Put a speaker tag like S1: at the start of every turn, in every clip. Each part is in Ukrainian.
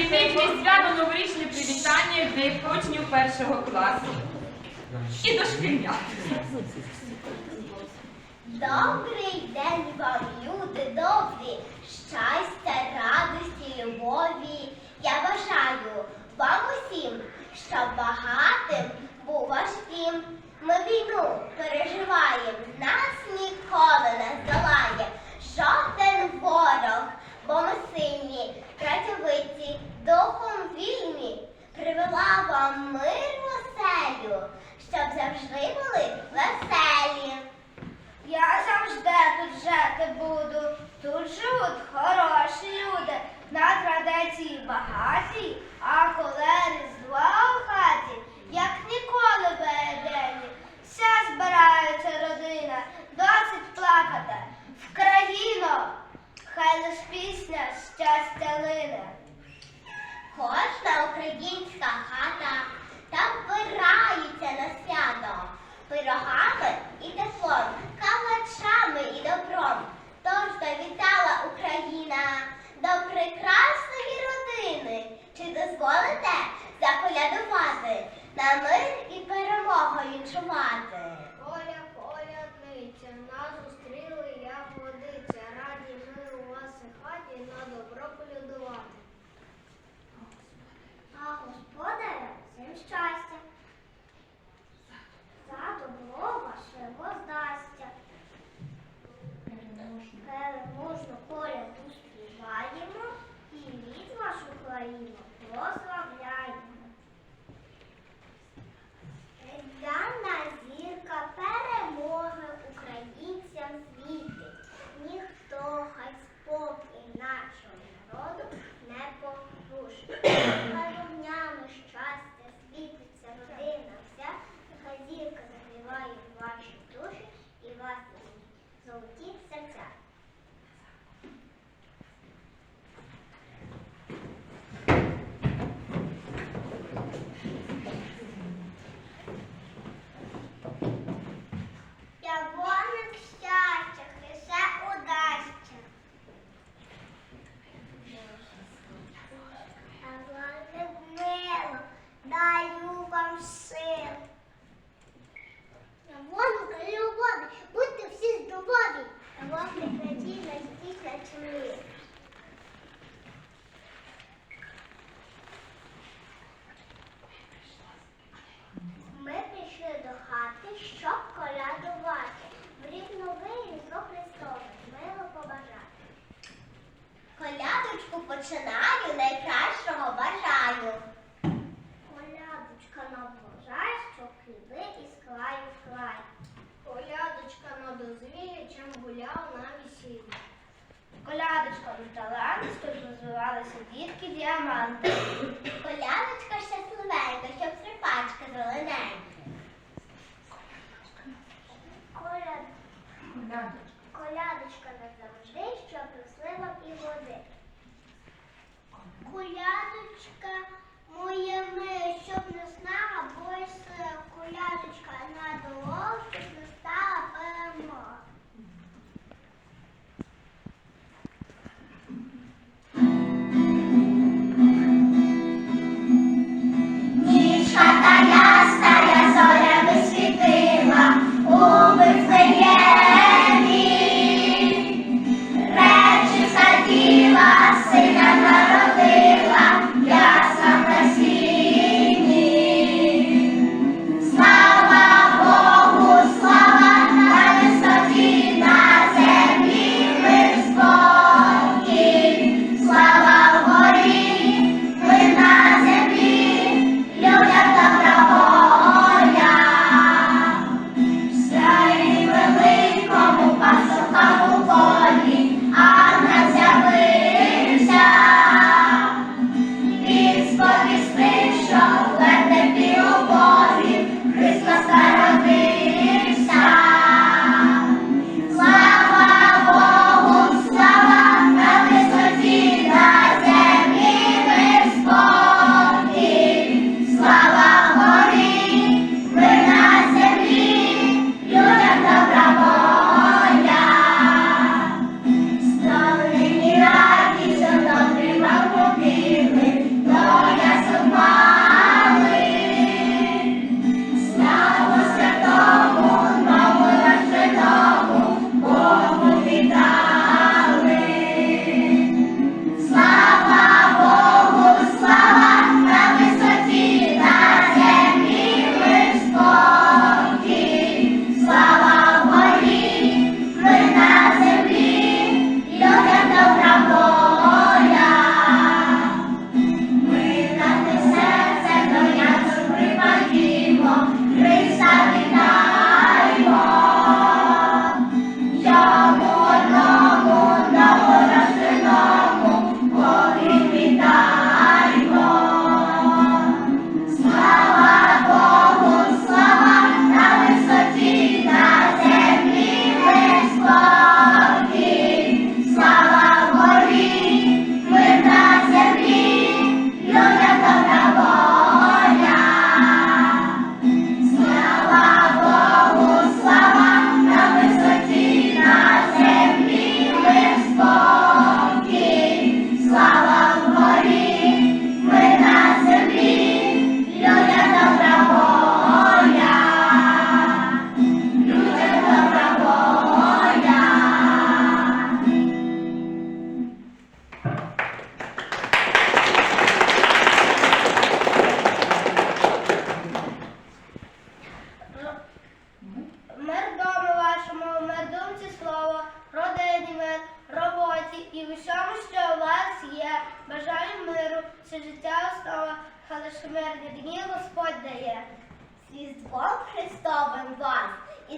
S1: робітничі свято новорічні привітання для учнів першого класу. І дошкільня.
S2: Добрий день вам, люди добрі, щастя, радості, любові. Я бажаю вам усім, щоб багатим був важким. Ми війну переживаємо, нас ніколи не
S3: гуляти буду. Тут живуть хороші люди, на традиції багаті у талант, щоб розвивалися дітки діаманти.
S2: Коляночка щасливенька, щоб трипачка зелененька. Колядочка Колядочка назавжди, щоб росли вам і води. Колядочка моя.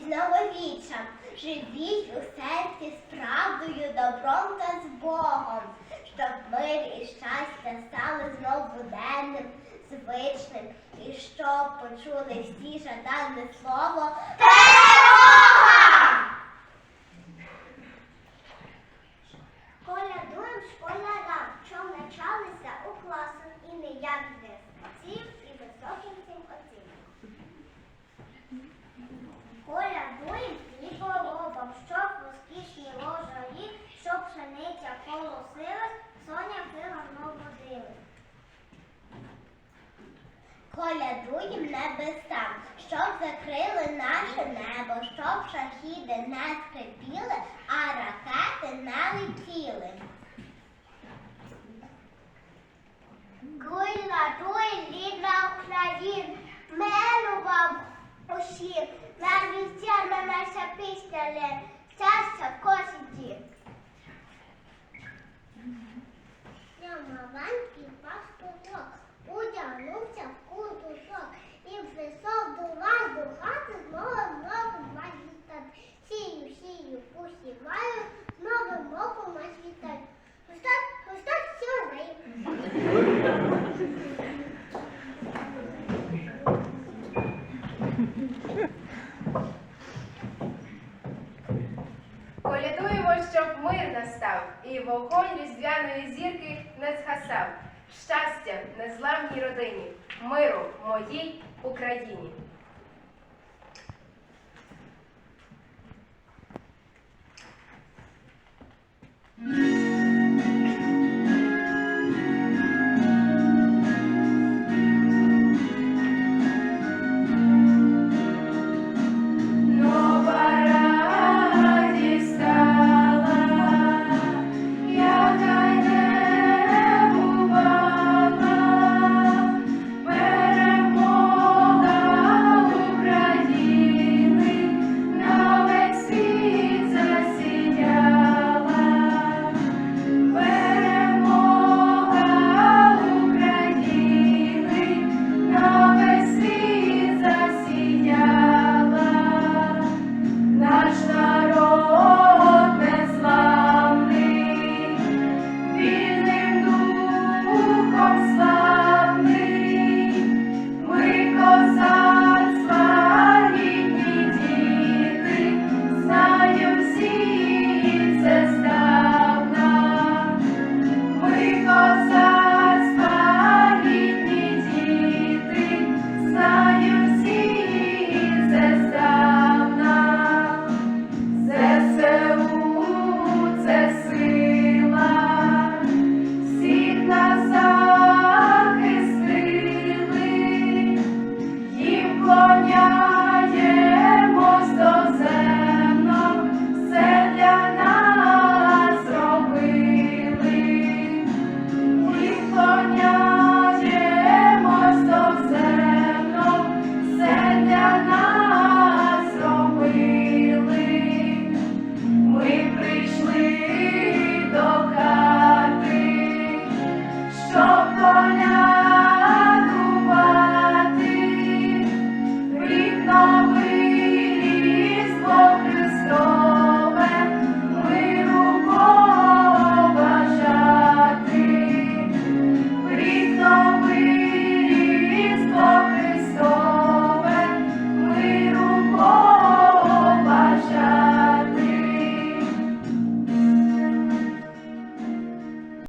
S2: Нововіччям живіть у серці з правдою, добром та з Богом, щоб мир і щастя стали знов буденним, звичним, і щоб почули всі жадане слово. Перемога!
S3: Колядуєм
S2: небесам, щоб закрили наше небо, щоб шахіди не скрипіли, а ракети не летіли.
S3: Колядуєм рідна Україн, миру вам усім, на вівця на наша пісня лє,
S4: вогонь різдвяної зірки не згасав. Щастя незламній родині, миру моїй Україні.